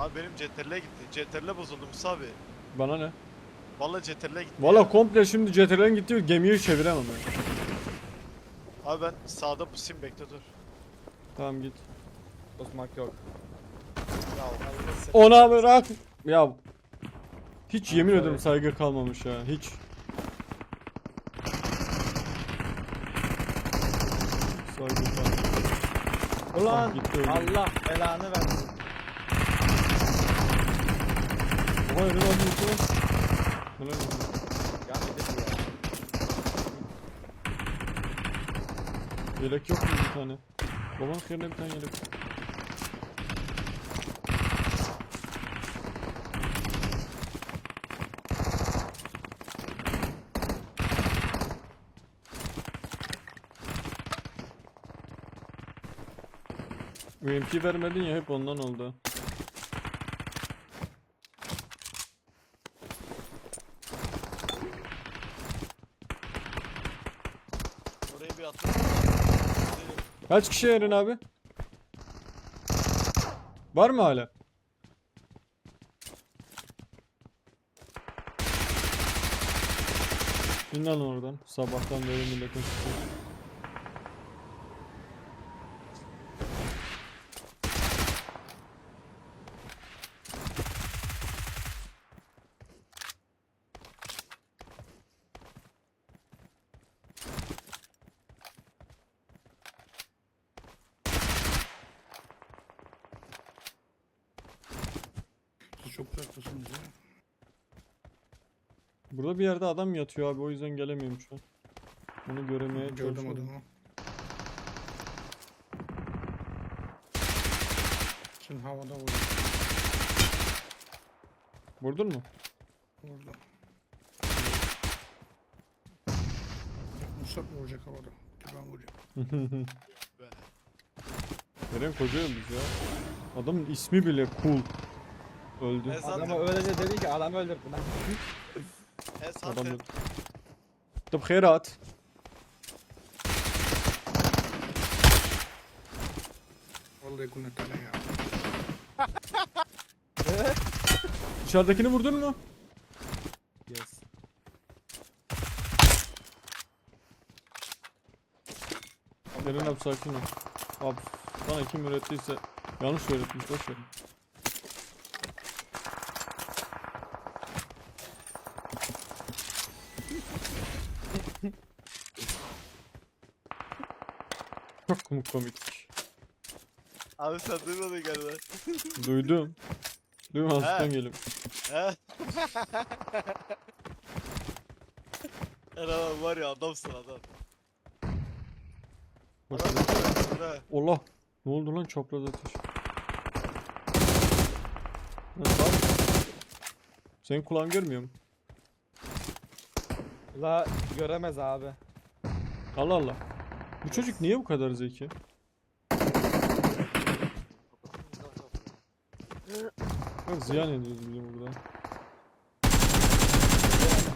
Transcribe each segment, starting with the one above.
Abi benim CTRL'e gitti. CTRL bozuldu Musa abi. Bana ne? Vallahi CTRL'e gitti. Valla ya. komple şimdi CTRL'in gitti gemiyi çeviremem ben. Abi ben sağda pusayım bekle dur. Tamam git. Osmak yok. Ya Allah seni. Ona bırak. Ya hiç yemin ederim saygı kalmamış ya. Hiç. Saygı kalmamış. Ulan gitti öldü. Allah belanı versin. Oha Eren abi yoksa. Helal olsun. Ya bir de ya. Yelek yok mu bir tane? Babanın yerine bir tane yelek. UMP vermedin ya hep ondan oldu. Oraya bir attım. Kaç kişi Eren abi? Var mı hala? İn lan oradan. Sabahtan beri milletin çok uzaktasınız ya. Burada bir yerde adam yatıyor abi o yüzden gelemiyorum şu an. Onu göremeye Gördüm çalışıyorum. adamı. Şimdi havada vurdu. Vurdun mu? Vurdu. Musab vuracak havada. Ben vuracağım. Be. Eren koca ya. Adamın ismi bile cool. Öldü. Ben zaten- Adama dedi ki adam öldürdü lan. E Adam öldü. Tıp khairat. Vallahi kunnet tane ya. Dışarıdakini vurdun mu? Yes. Eren abi sakin ol. Abi bana kim öğrettiyse yanlış öğretmiş boş ver. Çok komik komik. Abi sen duymadın galiba. Duydum. Duymazlıktan gelim. He? Abi var ya adamsın adam. Boş Adam ver. adamsın ha. Allah. Ne oldu lan çapraz ateş? Lan sağ- Senin kulağın görmüyor mu? La göremez abi. Allah Allah. Bu çocuk niye bu kadar zeki? Bak ziyan ediyoruz bizim burada.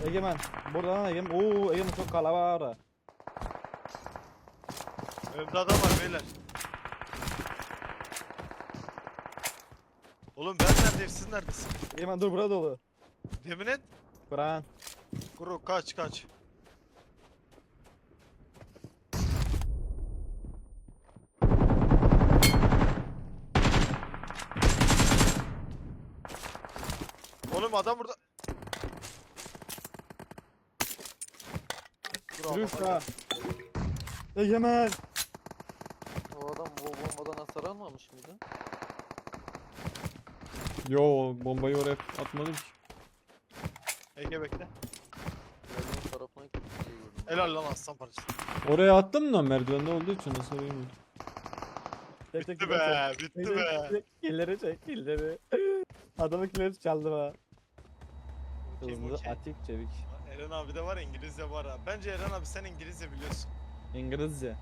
Egemen. Burada lan Egemen. Oo Egemen çok kalabalık orada. Önümde adam var beyler. Oğlum ben neredeyim siz neredesin? Egemen dur burada dolu. Yemin et. Kur'an. Kuru kaç kaç. Oğlum adam burada. Dur şuna. Egemen. O adam bu bombadan hasar almamış mıydı? Yo bombayı oraya atmadım ki. Ege bekle. Merdiven tarafına gitti diye gördüm. Helal lan aslan parçası. Oraya attım da merdivende olduğu için nasıl çek, Bitti be, bitti be. Killeri çek killeri. Adamın killeri çaldı be. Okey, Hızlı okey. atik çevik. Eren abi de var İngilizce var ha. Bence Eren abi sen İngilizce biliyorsun. İngilizce.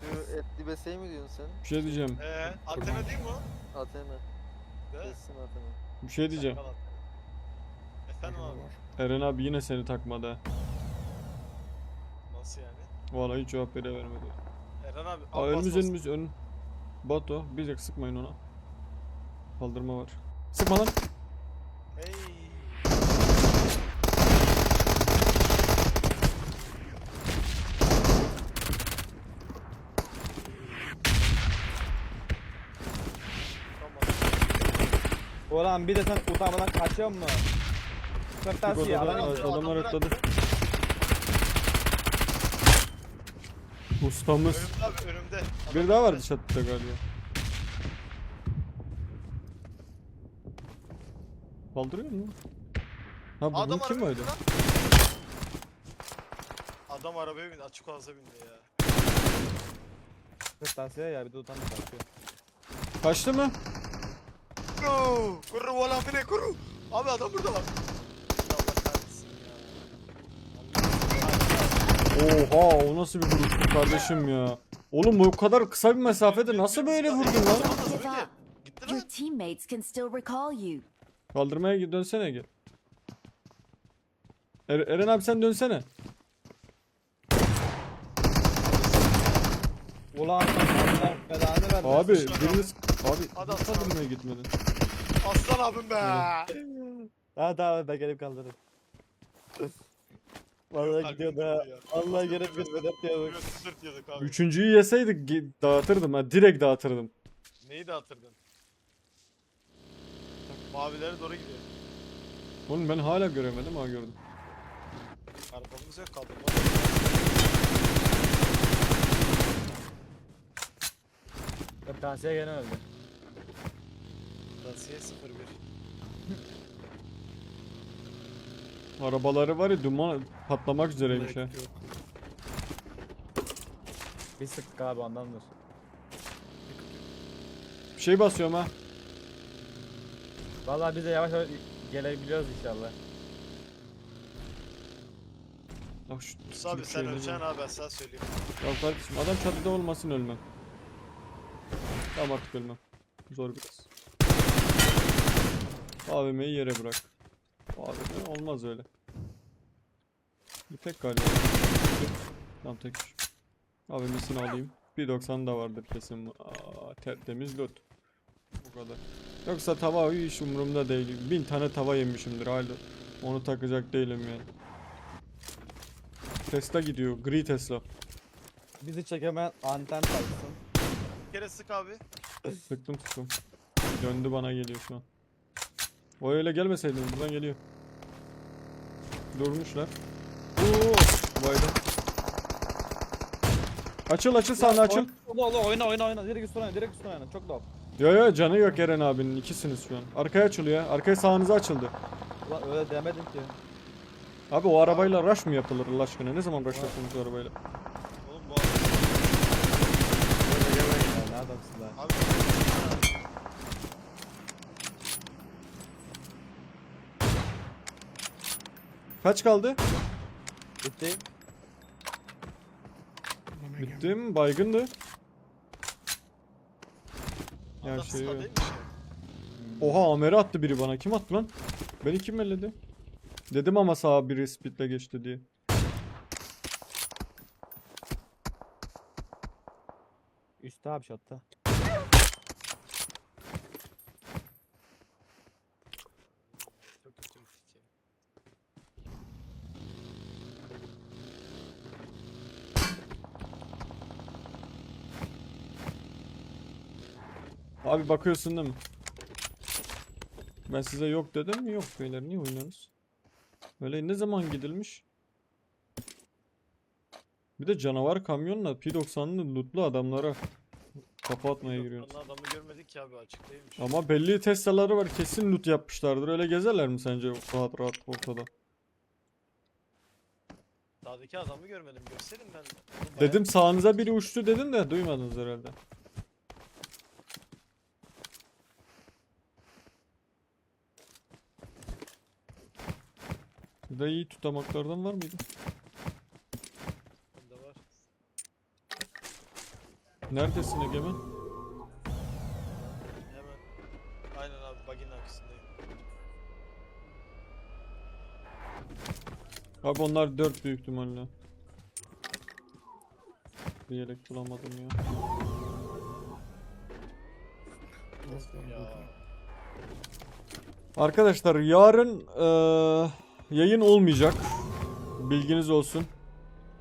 Şu etli beseyi mi diyorsun sen? Bir şey diyeceğim. Eee Athena değil mi o? Athena. De. Kesin Athena. Bir şey diyeceğim. Sakal Athena. Efendim Var. abi. Eren abi yine seni takmadı. ha. Nasıl yani? Vallahi hiç cevap bile vermedi. Eren abi. Aa, Abbas önümüz bas- önümüz ön. Bato. Bir dakika sıkmayın ona. Kaldırma var. Sıkma lan. Ey. Tamam. Ulan bir de sen utanmadan kaçıyor mu? Kırtasiye adam. atıyor, adamlar adam atladı. Ustamız. Önümde abi önümde. Bir Adam daha var önümde. dışarıda galiba. Kaldırıyor mu? Ha bu, Adam kim arabaya öyle? bindi lan. Adam arabaya bindi açık ağza bindi ya. Kırtasiye ya bir de utanma kaçıyor. Kaçtı mı? Kuru! Kuru valla bine kuru! Abi adam burada var. Allah kahretsin ya. Oha o nasıl bir vuruş kardeşim ya. Oğlum bu kadar kısa bir mesafede nasıl böyle vurdun lan? Adam Your teammates can still recall you. Kaldırmaya dönsene gel. Er- Eren abi sen dönsene. Ulan Allah belanı vermesin. Abi biriniz abi aslan. kaldırmaya gitmedin? Aslan abim be. Ha tamam ben gelip kaldırırım. Vallahi kırıldı ya. Allah gelip hep diyorduk. Böyle sırt yedik abi. Üçüncüyü yeseydik ge- dağıtırdım ha direkt dağıtırdım. Neyi dağıtırdın? Mavilere doğru gidiyor. Oğlum ben hala göremedim ha gördüm. Arabamız yok kaldı. Kırtasiye gene öldü. Tavsiye 01. Arabaları var ya duman patlamak üzereymiş ha. Bir sıktık abi ondandır. Bir şey basıyorum ha. Vallahi biz de yavaş yavaş gelebiliyoruz inşallah. Bak şu Musa abi sen öleceksin abi ben sana söyleyeyim. Ya kardeşim adam çatıda olmasın ölmem. Tamam artık ölmem. Zor biraz. AVM'yi yere bırak. AVM olmaz öyle. Bir tek galiba. Tamam tek. AVM'sini alayım. 1.90 da vardır kesin. Aa, tertemiz loot. Bu kadar. Yoksa tava hiç umurumda değil. Bin tane tava yemişimdir hala. Onu takacak değilim yani. Tesla gidiyor. Gri Tesla. Bizi çekemeyen anten taksın. Bir kere sık abi. Sıktım sıktım. Döndü bana geliyor şu an. O öyle gelmeseydi buradan geliyor. Durmuşlar. Oo, vayda. Açıl açıl sahne açıl. Ola ola oyna oyna oyna. Direkt üstüne oyna. Direkt üstüne oyna. Çok low. Yo yo canı yok Eren abinin ikisiniz şu an. Arkaya açılıyor. Arkaya sağınıza açıldı. Ulan öyle demedim ki. Abi o arabayla rush mı yapılır Allah aşkına? Ne zaman rush yapılmış o arabayla? Oğlum bu araba. Öyle yemeyin ya. Ne adamsın lan. Abi. Kaç kaldı? Bitti. Bana Bitti gel. mi? Baygındı. Ya Adam şey. Oha amere attı biri bana. Kim attı lan? Beni kim elledi? Dedim ama sağa biri speedle geçti diye. Üstte abi şatta. Abi bakıyorsun değil mi? Ben size yok dedim? Yok beyler niye oynuyorsunuz? Öyle ne zaman gidilmiş? Bir de canavar kamyonla P90'lı lootlu adamlara kafa atmaya giriyoruz. Lan adamı görmedik ki abi açık değilmiş. Ama belli Tesla'ları var kesin loot yapmışlardır. Öyle gezerler mi sence rahat rahat ortada? Dağdaki adamı görmedim görseydim ben. Dedim sağınıza biri uçtu dedim de duymadınız herhalde. Sizde iyi tutamaklardan var mıydı? Bende var. Neredesin Egemen? Hemen. Aynen abi bug'in arkasındayım. Abi onlar 4 büyük ihtimalle. Bir yelek bulamadım ya. Yok, Ya. Arkadaşlar yarın eee, yayın olmayacak. Bilginiz olsun.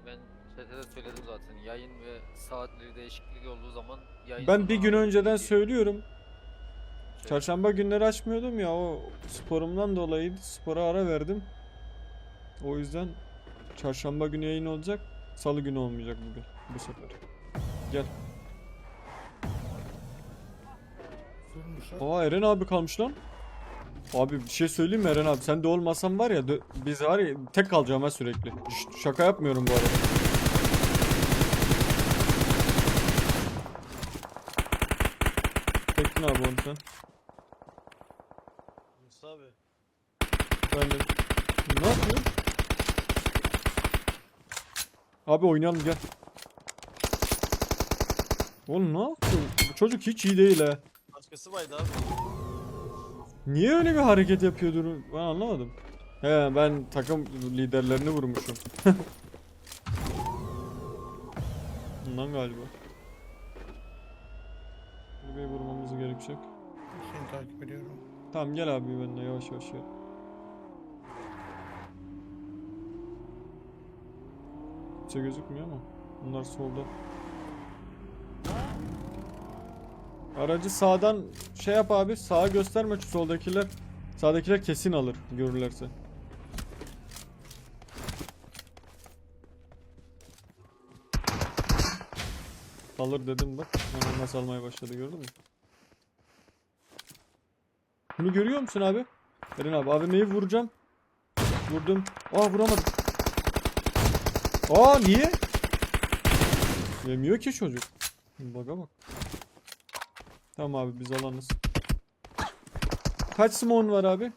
Ben chat'e de söyledim zaten. Yayın ve saatleri değişiklik olduğu zaman yayın Ben bir gün önceden söylüyorum. şey- Çarşamba günleri açmıyordum ya o sporumdan dolayı spora ara verdim. O yüzden çarşamba günü yayın olacak. Salı günü olmayacak bugün bu sefer. Gel. Aa Eren abi kalmış lan. Abi bir şey söyleyeyim mi Eren abi? Sen de olmasan var ya biz var ya tek kalacağım ha sürekli. Ş- şaka yapmıyorum bu arada. Tektin abi onu sen. Musa abi. Ben de... Ne yapıyorsun? Abi oynayalım gel. Oğlum ne yaptın? Bu çocuk hiç iyi değil ha. Başkası baydı abi. Niye öyle bir hareket yapıyordur? Ben anlamadım. He ben takım liderlerini vurmuşum. Bundan galiba. Kulübeyi vurmamız gerekecek. Seni takip ediyorum. Tamam gel abi benimle yavaş yavaş gel. Kimse gözükmüyor ama. Bunlar solda. Aracı sağdan şey yap abi. Sağa gösterme şu soldakiler. Sağdakiler kesin alır görürlerse. Alır dedim bak. Hemen nasıl almaya başladı gördün mü? Bunu görüyor musun abi? Eren abi AVM'yi vuracağım. Vurdum. Aa vuramadım. Aa niye? Yemiyor ki çocuk. Baka bak. Tamam abi biz alanız. Kaç smon var abi?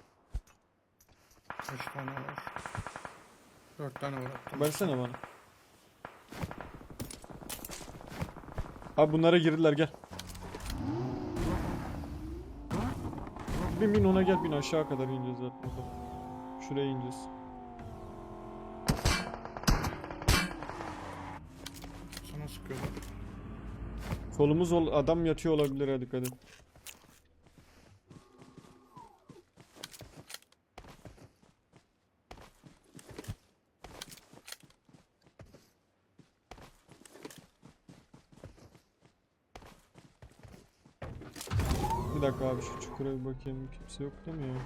Kaç tane var? Dört tane var. attım. Versene bana. Abi bunlara girdiler gel. Bin bin ona gel bin aşağı kadar ineceğiz zaten. Şuraya ineceğiz. Sana sıkıyorlar. Solumuz ol adam yatıyor olabilir hadi dikkat et. Bir dakika abi şu çukura bir bakayım kimse yok değil mi ya?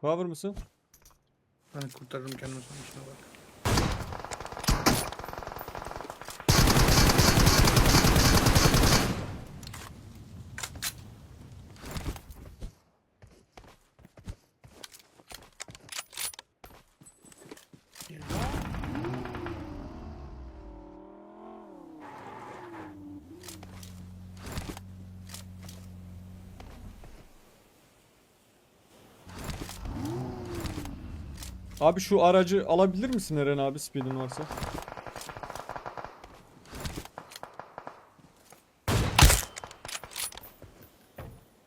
Power mısın? Ben kurtarırım kendimi sonuçta bak. Abi şu aracı alabilir misin Eren abi speedin varsa?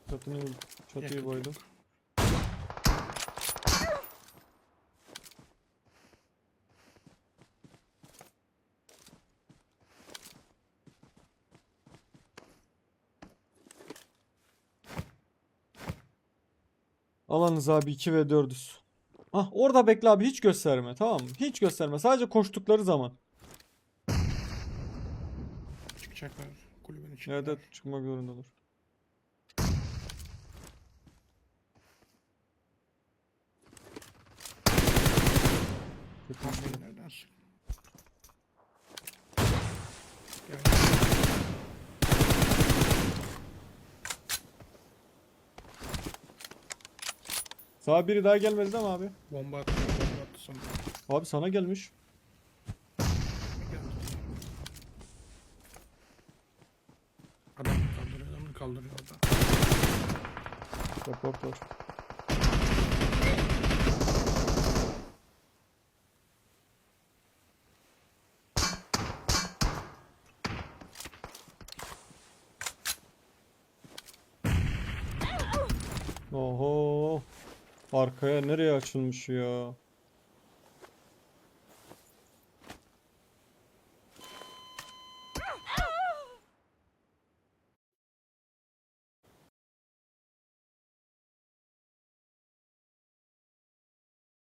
Çatını çatıyı boydum. Alanız abi 2 ve 4'üz. Ah orada bekle abi hiç gösterme tamam mı? Hiç gösterme sadece koştukları zaman. Çıkacaklar kulübün içinde. Evet evet çıkmak zorundalar. Abi nereden sık? Gel. Sağ biri daha gelmedi değil mi abi? Bomba attı, bomba attı sana. Abi sana gelmiş. Adam kaldırıyor, adamı kaldırıyor orada. Report var. Oho. Arkaya nereye açılmış ya?